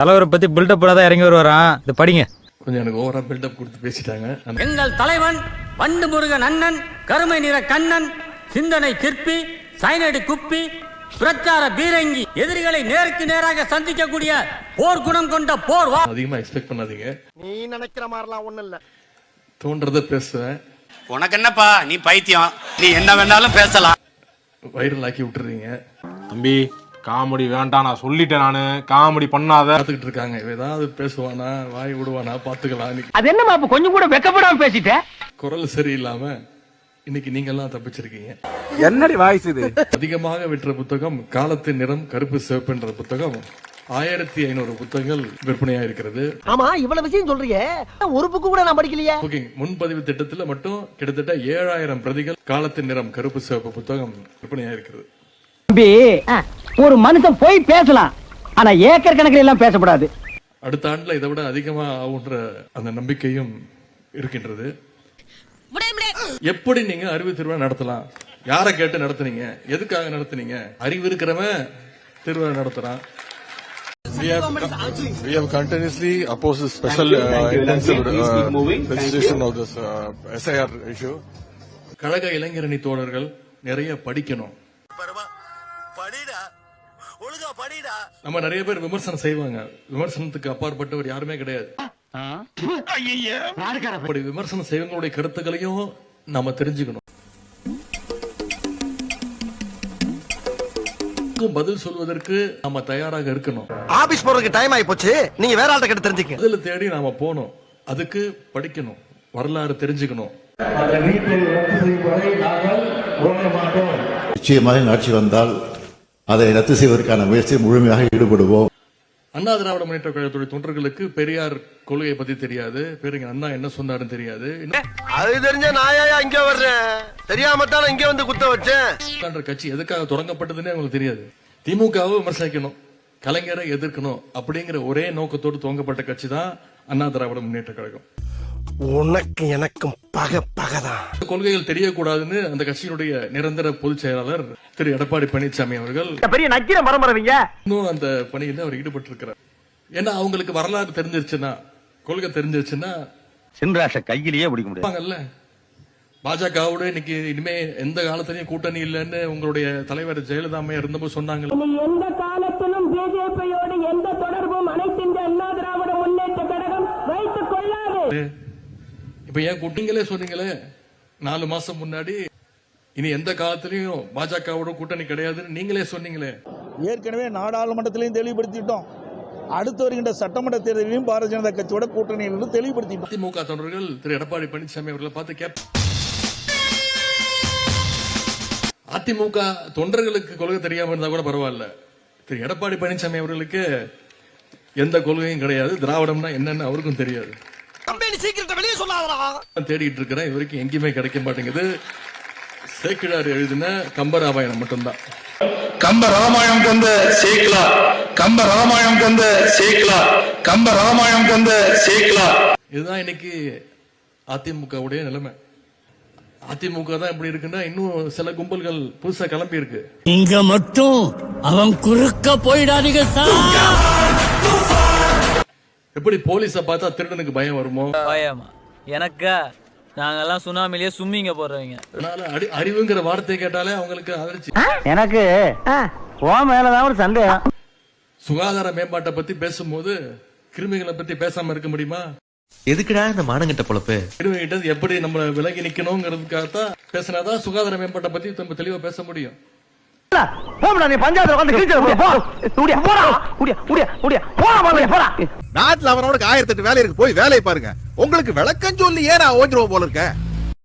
தலைவரை பத்தி பில்டப் பண்ணாதான் இறங்கி வருவாராம் இது படிங்க. கொஞ்சம் எனக்கு ஓவரா பில்டப் கொடுத்து பேசிட்டாங்க. எங்கள் தலைவன் வண்டு முருகன் அண்ணன் கருமை நிற கண்ணன் சிந்தனை சிற்பி சைனடி குப்பி பிரச்சார பீரங்கி எதிரிகளை நேருக்கு நேராக சந்திக்கக்கூடிய போர் குணம் கொண்ட போர் வா அதிகமா எக்ஸ்பெக்ட் பண்ணாதீங்க. நீ நினைக்கிற மாதிரிலாம் ஒண்ணும் இல்ல. தோன்றதை பேசுவேன். உனக்கு என்னப்பா? நீ பைத்தியம். நீ என்ன வேணாலும் பேசலாம். வைரல் ஆக்கி விட்டுறீங்க. தம்பி காமெடி வேண்டாம் நான் சொல்லிட்டேன் நானு. காமெடி பண்ணாத. பார்த்துக்கிட்டு இருக்காங்க. ஏதாவது பேசுவானா வாய் விடுவானா பாத்துக்கலாம் அது என்னமா அப்ப கொஞ்சம் கூட வெக்கப்படாம பேசிட்ட? குரல் சரியில்லாம இன்னைக்கு நீங்க எல்லாம் தப்பிச்சிருக்கீங்க. என்னடி வாய்ஸ் இது? அதிகமாக விற்ற புத்தகம் காலத்தின் நிறம் கருப்பு சிவப்புன்ற புத்தகம் ஆயிரத்தி ஐநூறு புத்தகங்கள் விற்பனையா இருக்கிறது. ஆமா இவ்வளவு விஷயம் சொல்றியே. ஒரு புக்கு கூட நான் படிக்கலையே. புக்கிங் முன்பதிவு திட்டத்துல மட்டும் கிட்டத்தட்ட ஏழாயிரம் பிரதிகள் காலத்தின் நிறம் கருப்பு சிவப்பு புத்தகம் விற்பனையா இருக்கிறது. தம்பி ஒரு மனுஷன் போய் பேசலாம். ஆனா ஏக்கர் கணக்கில் எல்லாம் பேசக்கூடாது அடுத்த ஆண்டுல இதை விட அதிகமா ஆகுன்ற அந்த நம்பிக்கையும் இருக்கின்றது. எப்படி நீங்க அறிவு திருவிழா நடத்தலாம்? யாரை கேட்டு நடத்துனீங்க? எதுக்காக நடத்துனீங்க? அறிவு இருக்கிறவன் திருவிழா நடத்துறான். We have, we have continuously opposed this special uh, intensive uh, registration of this uh, SIR issue. கழக இளைஞரணி தோழர்கள் நிறைய படிக்கணும். நம்ம நிறைய பேர் விமர்சனம் செய்வாங்க. விமர்சனத்துக்கு அப்பாற்பட்டவர் யாருமே கிடையாது. அப்படி விமர்சனம் செய்வங்களுடைய கருத்துக்களையும் நாம தெரிஞ்சுக்கணும். பதில் சொல்வதற்கு நாம தயாராக இருக்கணும். ஆபீஸ் போறதுக்கு டைம் ஆயி போச்சு நீங்க வேற ஆள்கிட்ட கேட்டு தெரிஞ்சுக்க. பதில தேடி நாம போகணும். அதுக்கு படிக்கணும். வரலாறு தெரிஞ்சுக்கணும். நிச்சயமாக ஆட்சி வந்தால் அதை ரத்து செய்வதற்கான முயற்சியில் முழுமையாக ஈடுபடுவோம். அண்ணா திராவிட முன்னேற்ற கழகத்துடைய தொண்டர்களுக்கு பெரியார் கொள்கையை பத்தி தெரியாது. பெருங்க அண்ணா என்ன சொன்னாருன்னு தெரியாது. அது தெரிஞ்ச நாயா இங்க வர்றேன்? தெரியாம தான் இங்க வந்து குத்த வச்சேன். கட்சி எதுக்காக தொடங்கப்பட்டதுன்னே அவங்களுக்கு தெரியாது. திமுகவை விமர்சிக்கணும் கலைஞரை எதிர்க்கணும் அப்படிங்கிற ஒரே நோக்கத்தோடு துவங்கப்பட்ட கட்சி தான் அண்ணா திராவிட முன்னேற்ற கழகம். உனக்கு எனக்கும் பகை பகைதான். கொள்கைகள் தெரியக்கூடாதுன்னு அந்த கட்சியினுடைய நிரந்தர பொதுச் செயலாளர் திரு எடப்பாடி பழனிசாமி அவர்கள் பெரிய நக்கிர மரமரவீங்க இன்னும் அந்த பணியில அவர் ஈடுபட்டு இருக்கிறார் ஏன்னா அவங்களுக்கு வரலாறு தெரிஞ்சிருச்சுன்னா கொள்கை தெரிஞ்சிருச்சுன்னா சின்ராஷ கையிலேயே பிடிக்க முடியாது. இருப்பாங்கல்ல பாஜகவோட இன்னைக்கு இனிமே எந்த காலத்திலயும் கூட்டணி இல்லைன்னு உங்களுடைய தலைவர் ஜெயலலிதா அம்மையார் இருந்தபோது சொன்னாங்கல்ல எந்த காலத்திலும் பிஜேபியோடு எந்த தொடர்பும் அனைத்து இந்திய அண்ணா திராவிட முன்னேற்ற கழகம் வைத்துக் கொள்ளாது. இப்ப ஏன் குட்டிங்களே சொன்னீங்களே? நாலு மாசம் முன்னாடி இனி எந்த காலத்திலயும் பாஜகவோட கூட்டணி கிடையாதுன்னு நீங்களே சொன்னீங்களே. ஏற்கனவே நாடாளுமன்றத்திலையும் தெளிவுபடுத்திட்டோம். அடுத்து வருகின்ற சட்டமன்ற தேர்தலிலும் பாரதிய ஜனதா கட்சியோட கூட்டணியில் தெளிவுபடுத்திட்டோம். அதிமுக தொண்டர்கள் திரு எடப்பாடி பழனிசாமி அவர்களை பார்த்து கேப் அதிமுக தொண்டர்களுக்கு கொள்கை தெரியாம இருந்தா கூட பரவாயில்ல. திரு எடப்பாடி பழனிசாமி அவர்களுக்கு எந்த கொள்கையும் கிடையாது. திராவிடம்னா என்னன்னு அவருக்கும் தெரியாது. சீக்கிரத்தை வெளியே சொல்லாதடா. நான் தேடிட்டு இருக்கிறேன். இது வரைக்கும் எங்கேயுமே கிடைக்க மாட்டேங்குது. சேக்கிழார் எழுதின கம்பராமாயணம் மட்டும்தான். கம்ப ராமாயணம் தந்த சேக்கலா கம்ப ராமாயணம் தந்த சேக்கலா கம்ப ராமாயணம் தந்த சேக்கலா இதுதான் இன்னைக்கு அதிமுகவுடைய நிலைமை. அதிமுக தான் எப்படி இருக்குன்னா இன்னும் சில கும்பல்கள் புதுசா கிளம்பி இருக்கு இங்க மட்டும் அவன் குறுக்க போயிடாதீங்க சார். எப்படி போலீஸ பார்த்தா திருடனுக்கு பயம் வருமோ? பயமா? எனக்கா? நாங்கெல்லாம் சுனாமிலேயே சும்மிங்க போடுறவங்க அதனால அடி- அறிவுங்கிற வார்த்தையை கேட்டாலே அவங்களுக்கு அதிர்ச்சி. எனக்கு? ஓ மேலதான் ஒரு சந்தேகம். சுகாதார மேம்பாட்டை பத்தி பேசும்போது கிருமிகளை பத்தி பேசாம இருக்க முடியுமா? எதுக்குடா இந்த மானங்கிட்ட பொழப்பு? கிருமிகிட்ட எப்படி நம்ம விலகி நிக்கணுங்கிறதுக்காகத்தான் பேசினாதான் சுகாதார மேம்பாட்டை பத்தி நம்ம தெளிவா பேச முடியும். நாட்டுல அவனோட ஆயிரத்தி எட்டு வேலை இருக்கு போய் வேலையை பாருங்க. உங்களுக்கு விளக்கம் சொல்லி ஏன் நான் ஓஞ்சிருவோம் போல இருக்க